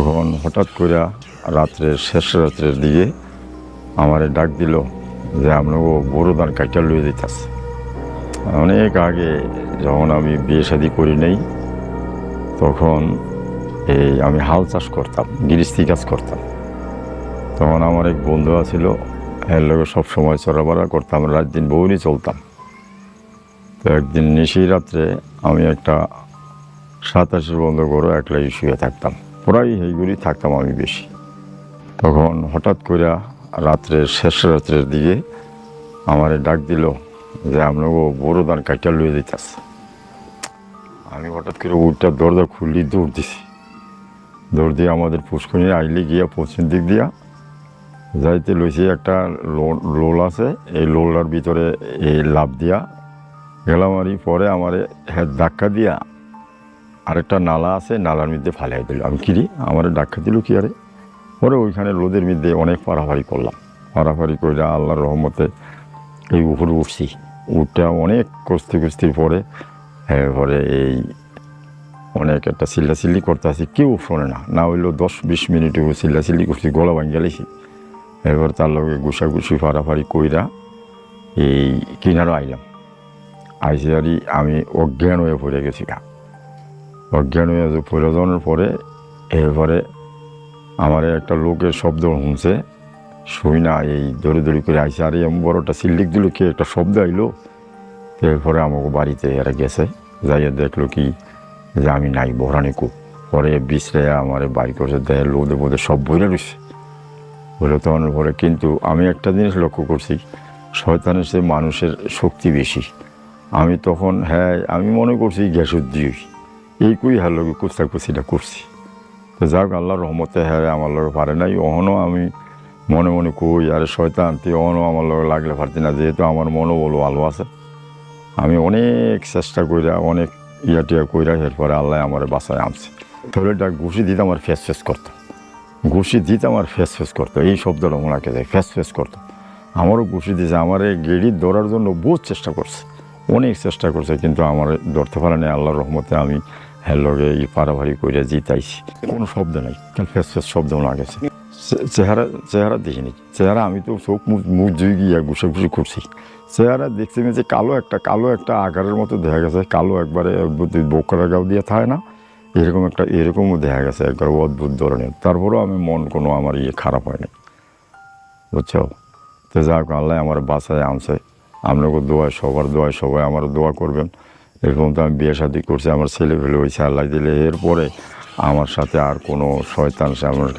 তখন হঠাৎ করে রাত্রে, শেষ রাত্রের দিকে আমারে ডাক দিল যে আপনাকে বড় ধান কাইটা লুয়ে দিতেছে অনেক আগে যখন আমি বিয়ে শাদি করি নাই, তখন এই আমি হাল চাষ করতাম, গৃহস্থী কাজ করতাম। তখন আমার এক বন্ধু আছিল, এর লোক সবসময় চড়াবাড়া করতাম, রাত দিন বউনি চলতাম। তো একদিন নিশি রাত্রে আমি একটা সাতাশের বন্ধ করে একলাই শুয়ে থাকতাম। প্রায় এইগুলি থাকতাম আমি বেশি। তখন হঠাৎ করে রাত্রের শেষ রাত্রের দিকে আমারে ডাক দিল যে আপনাকে বড় ধান কাইটা লুয়ে দিতেছে আমি হঠাৎ করে উঠটা দরজা খুললি, দৌড় দিছি। দৌড় দিয়ে আমাদের পুষ্করণী আইলে গিয়া পশ্চিম দিক দিয়া যাইতে লইছি একটা লোল আছে। এই লোলার ভিতরে এই লাভ দিয়া গেলাম আরই পরে আমার হেড ধাক্কা দিয়া আরেকটা নালা আছে, নালার মধ্যে ফালাই দিল। আমি কিরি আমার ধাক্কা দিল কি আরে? পরে ওইখানে লোদের মধ্যে অনেক পাড়াফাড়ি করলাম। পাড়াফাড়ি করে আল্লাহর রহমতে এই উপরে উঠছি। উঠটা অনেক কস্তি কুস্তির পরে, এরপরে এই অনেক একটা চিল্লাচিল্লি করতে আসি। কেউ শোনে না। না হইলেও দশ বিশ মিনিট চিল্লাচিল্লি করছি, গলা ভাঙ গেলেছি এরপর তার লগে গুছাগুছি ফাড়াফাড়ি কইরা এই কিনারও আইলাম। আইসে আমি অজ্ঞান হয়ে পড়ে গেছি গা। অজ্ঞান হয়ে পড়ে যাওয়ার পরে এরপরে আমার একটা লোকের শব্দ শুনছে। শুই না, এই দৌড়ে দৌড়ি করে আইসে আর, এমন বড়টা সিল্লিক দিল, কি একটা শব্দ আইলো। এরপরে আমাকে বাড়িতে এরা গেছে, যাইয়া দেখল কি, যে আমি নাই, বহরানি কু পরে বিশ্রে আমার বাড়ি করছে দেয় লোদে বোধে সব বইরা রয়েছে বলে তখন পরে কিন্তু আমি একটা জিনিস লক্ষ্য করছি, শয়তানের সে মানুষের শক্তি বেশি। আমি তখন হ্যাঁ আমি মনে করছি গ্যাসের দিয়ে এই কুই হ্যাঁ লোক কুস্তা কুস্তিটা করছি। তো যাক আল্লাহর রহমতে হ্যাঁ আমার লোক পারে নাই। অহনও আমি মনে মনে কই, আরে শয়তান, তুই অহনও আমার লোক লাগলে পারতি না, যেহেতু আমার মনও মনোবল ভালো আছে। আমি অনেক চেষ্টা কইরা, অনেক ইয়া টিয়া কইরা এরপরে আল্লাহ আমার বাসায় আনছে। তাহলে এটা ঘুষি দিতে আমার ফেস ফেস করতো। ঘুষি দিতে আমার ফেস ফেস করতো। এই শব্দটা ওনাকে দেয় ফেস ফেস করতো। আমারও ঘুষি দিয়েছে আমার এই গেড়ি ধরার জন্য বহুত চেষ্টা করছে। অনেক চেষ্টা করছে, কিন্তু আমার ধরতে পারে না আল্লাহর রহমতে আমি লগে এই পাড়াভাড়ি করে জিতাইছি। কোনো শব্দ নাই ফেস ফেস শব্দ না গেছে চে- চেহারা চেহারা দেখিনি চেহারা, আমি তো চোখ মুখ মুখ জুই গিয়ে ঘুষে ঘুষে করছি চেহারা দেখছি যে কালো একটা কালো একটা আকারের মতো দেখা গেছে। কালো একবারে বোকরা গাও দিয়ে থাকে না। এরকম একটা, এরকমও দেখা গেছে একবার অদ্ভুত ধরনের। তারপরেও আমি মন কোনো আমার ইয়ে খারাপ হয়নি। বুঝছ? তো যাক আল্লাহ আমার বাসায় আনছে। আপনাকে দোয়ায় সবার দোয়ায় সবাই আমার দোয়া করবেন। এরকম তো আমি বিয়ে শাদি করছি, আমার ছেলে ফেলে হয়েছে আল্লাহ দিলে। এরপরে আমার সাথে আর কোনো শয়তান সে আমার